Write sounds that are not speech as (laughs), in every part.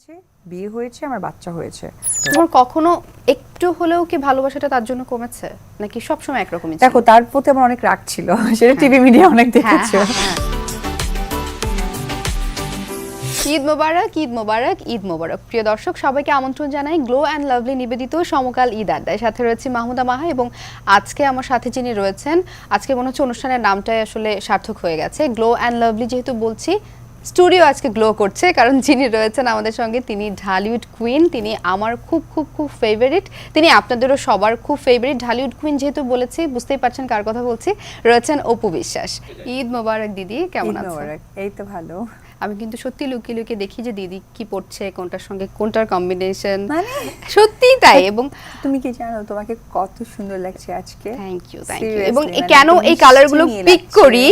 হচ্ছে বিয়ে হয়েছে আমার বাচ্চা হয়েছে। তোমার কখনো একটু হলেও কি ভালোবাসাটা তার জন্য কমেছে? নাকি সবসময় একরকমই ছিল? দেখো তার প্রতি আমার অনেক রাগ ছিল। সেটা টিভি মিডিয়া অনেক হ্যাঁ, দেখেছ। হ্যাঁ, হ্যাঁ। ঈদ মোবারক ঈদ মোবারক ঈদ মোবারক। প্রিয় দর্শক সবাইকে আমন্ত্রণ জানাই গ্লো অ্যান্ড লাভলি নিবেদিত সমকাল ঈদ আড্ডায়। সাথে রয়েছে মাহমুদা মাহা এবং আজকে আমার সাথে যিনি রয়েছেন আজকে মনে হচ্ছে অনুষ্ঠানের নামটাই আসলে সার্থক হয়ে গেছে। গ্লো অ্যান্ড লাভলি যেহেতু বলছি স্টুডিও আজকে গ্লো করছে কারণ যিনি রয়েছেন আমাদের সঙ্গে তিনি ঢালিউড কুইন তিনি আমার খুব খুব খুব ফেভারিট তিনি আপনাদেরও সবার খুব ফেভারিট ঢালিউড কুইন যেহেতু বলেছি বুঝতেই পারছেন কার কথা বলছি রয়েছেন অপু বিশ্বাস। ঈদ মোবারক দিদি কেমন আছেন? এই তো ভালো। আমি কিন্তু সত্যি লুকিয়ে লুকিয়ে দেখি যে দিদি কি পড়ছে কোনটার সঙ্গে কোনটার কম্বিনেশন সত্যি তাই এবং তুমি কি জানো তোমাকে কত সুন্দর লাগছে আজকে। থ্যাংক ইউ থ্যাংক ইউ এবং মানে কেন এই কালারগুলো পিক করি?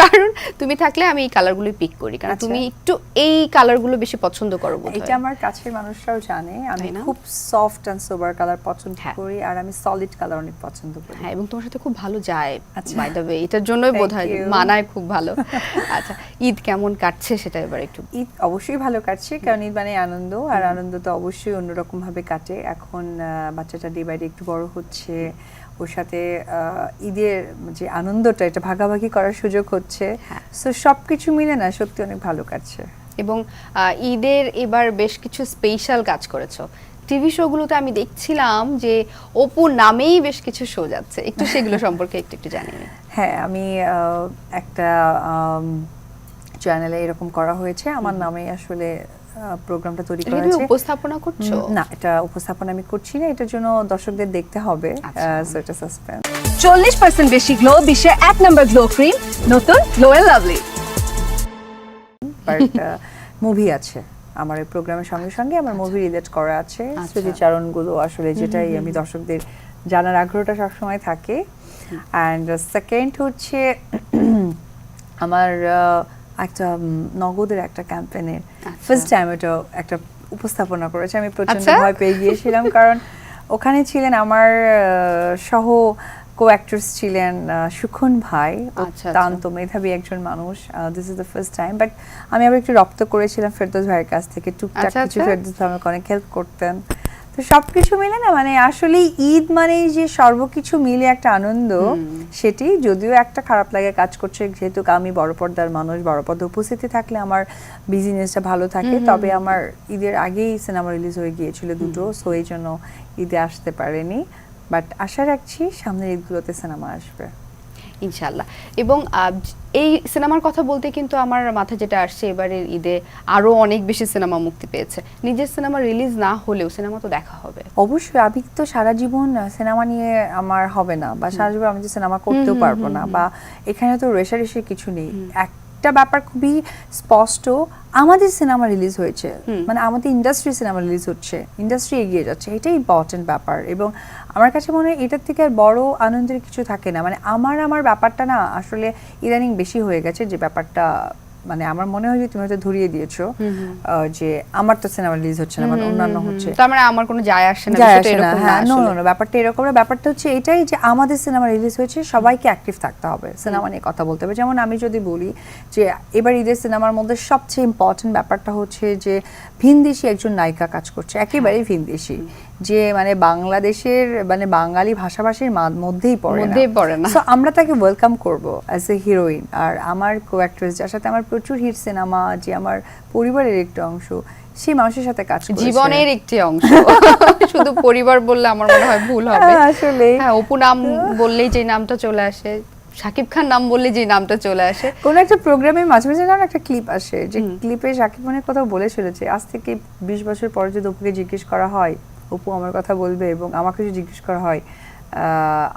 কারণ তুমি থাকলে আমি এই কালারগুলো পিক করি কারণ আচ্ছা। তুমি একটু এই কালারগুলো বেশি পছন্দ করো। এটা আমার কাছের মানুষরাও জানে আমি? খুব সফট এন্ড সোবার কালার পছন্দ হ্যাঁ। করি আর আমি সলিড কালার অনেক পছন্দ করি হ্যাঁ এবং তোমার সাথে খুব ভালো যায় আচ্ছা। বাই দ্য ওয়ে এটার জন্যই বোধহয় মানায় খুব ভালো আচ্ছা ঈদ কেমন কাটছে সেটা এবার একটু (laughs) ঈদ অবশ্যই ভালো কাটছে কারণ ঈদ মানে আনন্দ আর আনন্দ তো অবশ্যই অন্যরকম ভাবে কাটে এখন বাচ্চাটা ডে বাই ডে একটু বড় হচ্ছে ওর সাথে ঈদের যে আনন্দটা এটা ভাগাভাগি করার সুযোগ হচ্ছে। হ্যাঁ। সো সবকিছু মিলে না সত্যি অনেক ভালো কাটছে। এবং ঈদের এবার বেশ কিছু স্পেশাল কাজ করেছ। টিভি শোগুলোতে আমি দেখছিলাম যে অপু নামেই বেশ কিছু শো যাচ্ছে। একটু সেগুলো সম্পর্কে একটু একটু জানি হ্যাঁ আমি আহ, একটা চ্যানেলে এরকম করা হয়েছে। আমার নামে আসলে প্রোগ্রামটা তৈরি করা হয়েছে। উপস্থাপনা করছ? না এটা উপস্থাপন আমি করছি না এটার জন্য দর্শকদের দেখতে হবে আচ্ছা। সো এটা সাসপেন্স চল্লিশ পার্সেন্ট বেশি গ্লো বিশ্বের এক নম্বর গ্লো ক্রিম নতুন glow and lovely but movie আছে আমার এই প্রোগ্রামের সঙ্গে সঙ্গে আমার মুভি রিলেট করা আছে আচ্ছা। স্মৃতিচারণগুলো আসলে যেটাই আমি দর্শকদের জানার আগ্রহটা সবসময় থাকে। অ্যান্ড সেকেন্ড হচ্ছে (clears throat) আমার আহ, একটা নগদের একটা ক্যাম্পেনের আচ্ছা। ফার্স্ট টাইম এটা একটা উপস্থাপনা করেছে আমি প্রচণ্ড আচ্ছা। ভয় পেয়ে গিয়েছিলাম (laughs) কারণ ওখানে ছিলেন আমার সহ কো অ্যাক্টরস ছিলেন সুখন ভাই আচ্ছা, আচ্ছা। অত্যন্ত মেধাবী একজন মানুষ this is the first time but আমি আবার একটু রপ্ত করেছিলাম ফেরদৌস ভাইয়ের কাছ থেকে টুকটাক আচ্ছা, কিছু আচ্ছা। ফেরদৌস ভাই আমাকে অনেক হেল্প করতেন তো সবকিছু মিলে না মানে আসলে ঈদ মানে যে সর্বকিছু মিলে একটা আনন্দ সেটি যদিও একটা খারাপ লাগে কাজ করছে যেহেতু আমি বড় পর্দার মানুষ বড় পর্দায় উপস্থিতি থাকলে আমার বিজনেসটা ভালো থাকে তবে আমার ঈদের আগেই সিনেমা রিলিজ হয়ে গিয়েছিল দুটো সো এই জন্য ঈদে আসতে পারেনি বাট আশা রাখছি সামনের ঈদগুলোতে সিনেমা আসবে। ইনশাল্লাহ এবং এই সিনেমার কথা বলতে কিন্তু আমার মাথা যেটা আসছে এবারের ঈদে আরও অনেক বেশি সিনেমা মুক্তি পেয়েছে। নিজের সিনেমা রিলিজ না হলেও সিনেমা তো দেখা হবে। অবশ্যই আমি তো সারা জীবন সিনেমা নিয়ে আমার হবে না বা সারা জীবন আমি যে সিনেমা করতেও পারব না বা এখানে তো রেশারেশির কিছু নেই। একটা ব্যাপার খুবই স্পষ্ট। আমাদের সিনেমা রিলিজ হয়েছে। মানে আমাদের ইন্ডাস্ট্রি সিনেমা রিলিজ হচ্ছে। ইন্ডাস্ট্রি এগিয়ে যাচ্ছে। এটাই ইম্পর্টেন্ট ব্যাপার। এবং আমার কাছে মনে হয় এটার থেকে আর বড় আনন্দের কিছু থাকে না। মানে আমার আমার ব্যাপারটা না আসলে ইদানিং বেশি হয়ে গেছে যে ব্যাপারটা মানে আমার মনে হয় যে তুমি হয়তো ধরিয়ে দিয়েছ যে আমার তো সিনেমা রিলিজ হচ্ছে না মানে অন্যান্য হচ্ছে। তার মানে আমার কোনো যায় আসে না যায় বিষয়টা আসে না এরকম না হ্যাঁ নো নো ব্যাপারটা এরকম না। ব্যাপারটা হচ্ছে এটাই যে আমাদের সিনেমা রিলিজ হয়েছে সবাইকে অ্যাক্টিভ থাকতে হবে সিনেমা নিয়ে কথা বলতে হবে। যেমন আমি যদি বলি যে এবার ঈদের সিনেমার মধ্যে সবচেয়ে ইম্পর্টেন্ট ব্যাপারটা হচ্ছে যে ভিনদেশি একজন নায়িকা কাজ করছে একেবারেই ভিনদেশি। যে মানে বাংলাদেশের মানে বাঙালি ভাষাভাষীর মধ্যেই পড়ে মধ্যেই পড়ে না। So, আমরা তাকে ওয়েলকাম করব অ্যাজ এ হিরোইন আর আমার কো অ্যাক্ট্রেস যার সাথে আমার প্রচুর হিট সিনেমা যে আমার পরিবারের একটা অংশ সেই মানুষের সাথে কাজ জীবনের একটি অংশ। শুধু পরিবার বললে আমার মনে হয় ভুল হবে। আসলে হ্যাঁ অপু নাম বললেই যে নামটা চলে আসে শাকিব খান নাম বললে যে নামটা চলে আসে। কোনো একটা প্রোগ্রামে মাঝে মাঝে না একটা ক্লিপ আসে যে ক্লিপে শাকিব খানের কথা বলে চলেছে আজ থেকে বিশ বছর পরে যদি অপুকে জিজ্ঞেস করা হয় অপু আমার কথা বলবে এবং আমাকে যদি জিজ্ঞেস করা হয়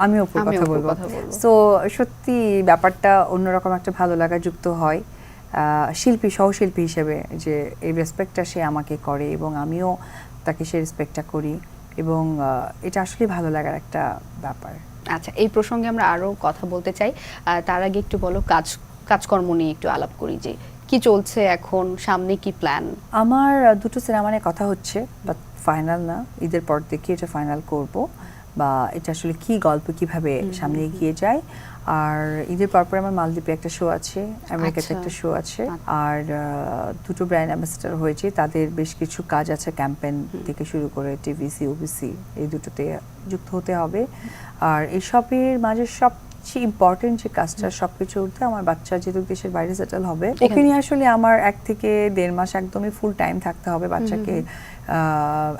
আমি অপুর কথা বলব। তো সত্যি ব্যাপারটা অন্যরকম একটা ভালো লাগা যুক্ত হয়। শিল্পী সহশিল্পী হিসেবে যে এই রেসপেক্টটা সে আমাকে করে এবং আমিও তাকে সে রেসপেক্টটা করি এবং এটা আসলে ভালো লাগার একটা ব্যাপার। আচ্ছা এই প্রসঙ্গে আমরা আরও কথা বলতে চাই। তার আগে একটু বলো কাজ কাজকর্ম নিয়ে একটু আলাপ করি যে কি চলছে এখন? সামনে কি প্ল্যান আমার দুটো সিনেমা নিয়ে কথা হচ্ছে বাট ফাইনাল না। ঈদের পর দেখি এটা ফাইনাল করব। বা এটা আসলে কি গল্প কীভাবে সামনে এগিয়ে যায়। আর ঈদের পরপর আমার মালদ্বীপে একটা শো আছে আমেরিকাতে আচ্ছা। একটা শো আছে। আচ্ছা। আর দুটো ব্র্যান্ড অ্যাম্বাসেডার হয়েছে। তাদের বেশ কিছু কাজ আছে ক্যাম্পেন থেকে শুরু করে টিভিসি ওবিসি এই দুটোতে যুক্ত হতে হবে। আর এসবের মাঝে সবচেয়ে ইম্পর্টেন্ট যে কাজটা সবকিছু উঠতে আমার বাচ্চা যেহেতু দেশের বাইরে সেটেল হবে ওকে নিয়ে আসলে আমার এক থেকে দেড় মাস একদমই ফুল টাইম থাকতে হবে বাচ্চাকে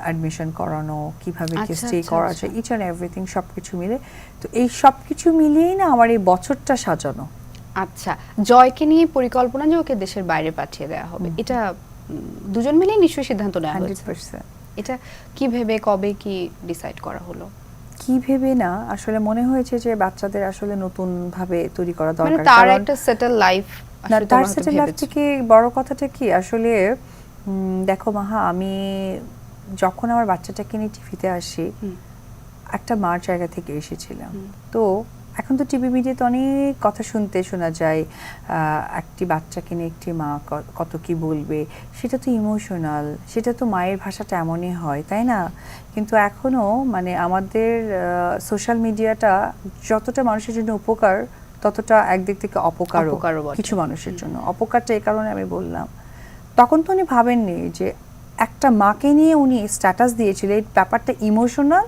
অ্যাডমিশন করানো কীভাবে আচ্ছা, স্টে আচ্ছা, করা আছে ইচ অ্যান্ড এভরিথিং সবকিছু মিলে। তো এই সবকিছু মিলিয়েই না আমার এই বছরটা সাজানো। আচ্ছা জয়কে নিয়ে পরিকল্পনা যে ওকে দেশের বাইরে পাঠিয়ে দেওয়া হবে এটা দুজন মিলেই নিশ্চয়ই সিদ্ধান্ত নেওয়া হয়েছে। এটা কি ভেবে কবে কি ডিসাইড করা হলো? কি ভেবে না আসলে মনে হয়েছে যে বাচ্চাদের আসলে নতুন ভাবে তৈরি করা মানে দরকার। তার একটা সেটেল লাইফ না তার সেটেল লাইফ থেকে বড় কথাটা কি? আসলে দেখো মাহা আমি যখন আমার বাচ্চাটাকে নিয়ে টিভিতে আসি একটা মার জায়গা থেকে এসেছিলাম। তো এখন তো টিভি মিডিয়াতে অনেক কথা শুনতে শোনা যায়। একটি বাচ্চাকে নিয়ে একটি মা কত কি বলবে? সেটা তো ইমোশনাল সেটা তো মায়ের ভাষাটা এমনই হয় তাই না? কিন্তু এখনও মানে আমাদের সোশ্যাল মিডিয়াটা যতটা মানুষের জন্য উপকার ততটা একদিক থেকে অপকারও। কিছু মানুষের জন্য। অপকারটা এই কারণে আমি বললাম। তখন তো উনি ভাবেননি যে একটা মাকে নিয়ে উনি স্ট্যাটাস দিয়েছিল এই ব্যাপারটা ইমোশনাল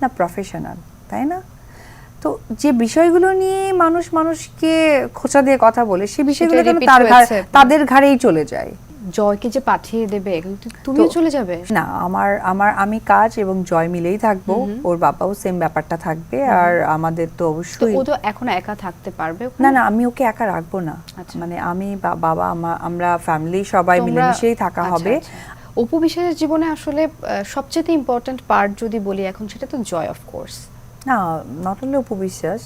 না প্রফেশনাল তাই না? তো যে বিষয়গুলো নিয়ে মানুষ মানুষকে খোঁচা দিয়ে কথা বলে সেই বিষয়গুলো repeat তার তাদের ঘাড়েই চলে যায়। জয়কে যে পাঠিয়ে দেবে তুমিও চলে যাবে। না আমার আমার আমি কাজ এবং জয় মিলেই থাকব। ওর বাবাও সেম ব্যাপারটা থাকবে আর আমাদের তো অবশ্যই ও তো এখন একা থাকতে পারবে? না না আমি ওকে একা রাখব না। আচ্ছা। মানে আমি বাবা আমরা ফ্যামিলি সবাই মিলেমিশেই থাকা আচ্ছা, হবে। আচ্ছা। অপু বিশ্বাসের জীবনে আসলে সবচেয়ে ইম্পর্ট্যান্ট পার্ট যদি বলি এখন সেটা তো জয় অফ কোর্স না নট অনলি উপবিশ্বাস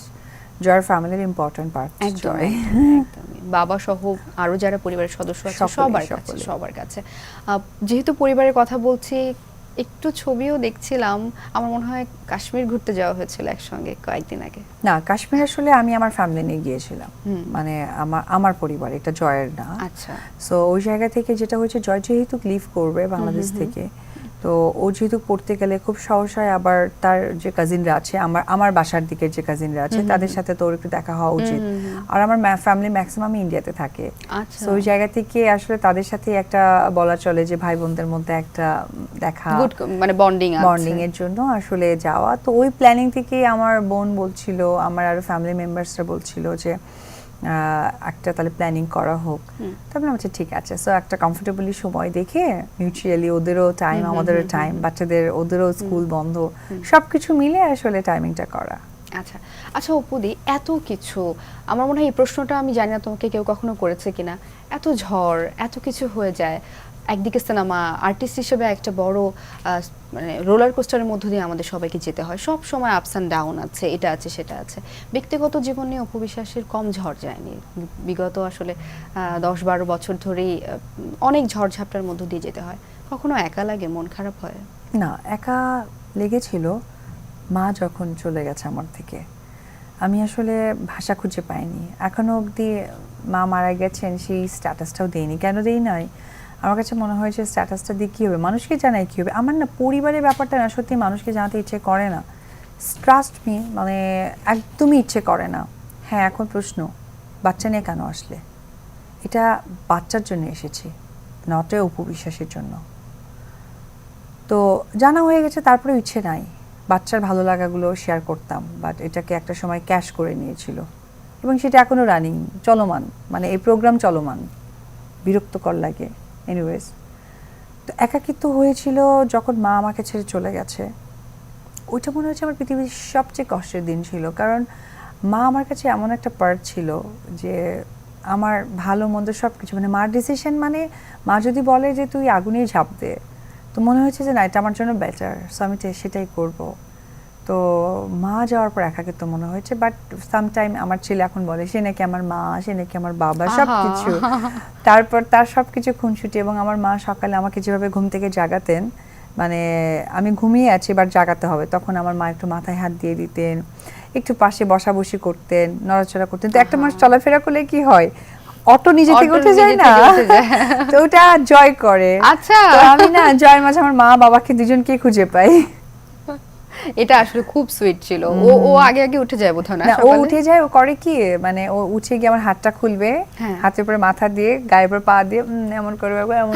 জয়ের ফ্যামিলির ইম্পর্টেন্ট পার্ট জয় একদমই। বাবা সহ আরও যারা পরিবারের সদস্য আছে সবার কাছে সবার কাছে। যেহেতু পরিবারের কথা বলছি একটু ছবিও দেখছিলাম আমার মনে হয় কাশ্মীর ঘুরতে যাওয়া হয়েছিল একসঙ্গে কয়েকদিন আগে। না কাশ্মীর আসলে আমি আমার ফ্যামিলি নিয়ে গিয়েছিলাম। মানে আমার আমার পরিবার এটা জয়ের না। আচ্ছা। সো ওই জায়গা থেকে যেটা হয়েছে জয় যেহেতু লিভ করবে বাংলাদেশ থেকে তো ও যেহেতু পড়তে গেলে খুব সহসায় আবার তার যে কাজিনরা আছে আমার আমার বাসার দিকের যে কাজিনরা আছে তাদের সাথে তোর একটু দেখা হওয়া উচিত। আর আমার ফ্যামিলি ম্যাক্সিমাম ইন্ডিয়াতে থাকে। আচ্ছা। তো ওই জায়গা থেকে আসলে তাদের সাথে একটা বলা চলে যে ভাই বোনদের মধ্যে একটা দেখা মানে বন্ডিং বন্ডিং এর জন্য আসলে যাওয়া। তো ওই প্ল্যানিং থেকে আমার বোন বলছিল আমার আরও ফ্যামিলি মেম্বার্সরা বলছিল যে একটা তাহলে প্ল্যানিং করা হোক। তারপরে আমার ঠিক আছে। সো একটা কমফোর্টেবলি সময় দেখে মিউচুয়ালি ওদেরও টাইম আমাদেরও টাইম বাচ্চাদের ওদেরও স্কুল বন্ধ। সব কিছু মিলে আসলে টাইমিংটা করা। আচ্ছা। আচ্ছা অপুদি এত কিছু আমার মনে হয় এই প্রশ্নটা আমি জানি না তোমাকে কেউ কখনো করেছে কিনা। এত ঝড় এত কিছু হয়ে যায়। একদিকে সিনেমা আর্টিস্ট হিসেবে একটা বড় মানে রোলার কোস্টারের মধ্য দিয়ে আমাদের সবাইকে যেতে হয়। সব সময় আপস অ্যান্ড ডাউন আছে, এটা আছে, সেটা আছে। ব্যক্তিগত জীবনে অপবিশ্বাসের কম ঝড় যায়নি। বিগত আসলে দশ বারো বছর ধরেই অনেক ঝড়ঝাপটার মধ্য দিয়ে যেতে হয়। কখনো একা লাগে, মন খারাপ হয়? না, একা লেগেছিল মা যখন চলে গেছে আমার থেকে। আমি আসলে ভাষা খুঁজে পাইনি। এখনও অবধি মা মারা গেছেন, সেই স্ট্যাটাসটাও দেইনি। কেন দেই নাই? আমার কাছে মনে হয় যে স্ট্যাটাসটা দিয়ে কী হবে? মানুষকে জানাই কী হবে? আমার না পরিবারের ব্যাপারটা না সত্যি মানুষকে জানাতে ইচ্ছে করে না। ট্রাস্ট মি মানে একদমই ইচ্ছে করে না। হ্যাঁ এখন প্রশ্ন, বাচ্চা নিয়ে কেন আসলে? এটা বাচ্চার জন্য এসেছি নটে উপবিশ্বাসের জন্য। তো জানা হয়ে গেছে তারপরে ইচ্ছে নাই। বাচ্চার ভালো লাগাগুলো শেয়ার করতাম বাট এটাকে একটা সময় ক্যাশ করে নিয়েছিল। এবং সেটা এখনও রানিং চলমান মানে এই প্রোগ্রাম চলমান। বিরক্তকর লাগে। এনিওয়েজ তো একাকিত্ব হয়েছিল যখন মা আমাকে ছেড়ে চলে গেছে। ওইটা মনে হচ্ছে আমার পৃথিবীর সবচেয়ে কষ্টের দিন ছিল, কারণ মা আমার কাছে এমন একটা পার্ট ছিল যে আমার ভালো মন্দ সব কিছু মানে মার ডিসিশন মানে মা যদি বলে যে তুই আগুনে ঝাঁপ দে, তো মনে হয়েছে যে না, এটা আমার জন্য বেটার সো আমি সেটাই করব। তো মা যাওয়ার পর একাকিত্ব মনে হয়েছে বাট সামটাইম আমার ছেলে এখন বলে সে নাকি আমার মা সে নাকি আমার বাবা সব কিছু তারপর তার সব কিছু খুনসুটি এবং আমার মা সকালে আমাকে যেভাবে ঘুম থেকে জাগাতেন মানে আমি ঘুমিয়ে আছি এবার জাগাতে হবে। তখন আমার মা একটু মাথায় হাত দিয়ে দিতেন একটু পাশে বসাবসি করতেন নড়াচড়া করতেন। তো একটা মানুষ চলাফেরা করলে কি হয়? অটো নিজে থেকে উঠে যায় না। (laughs) তো ওটা জয় করে। আচ্ছা। আমি না জয়ের মাঝে আমার মা বাবাকে দুজনকে খুঁজে পাই। এটা আসলে খুব সুইট ছিল। ও ও আগে আগে উঠে যায় বোধহয় না ও উঠে যায় ও করে কি মানে ও উঠে গিয়ে আমার হাতটা খুলবে হ্যাঁ। হাতের উপরে মাথা দিয়ে গায়ের উপর পা দিয়ে এমন করবে এমন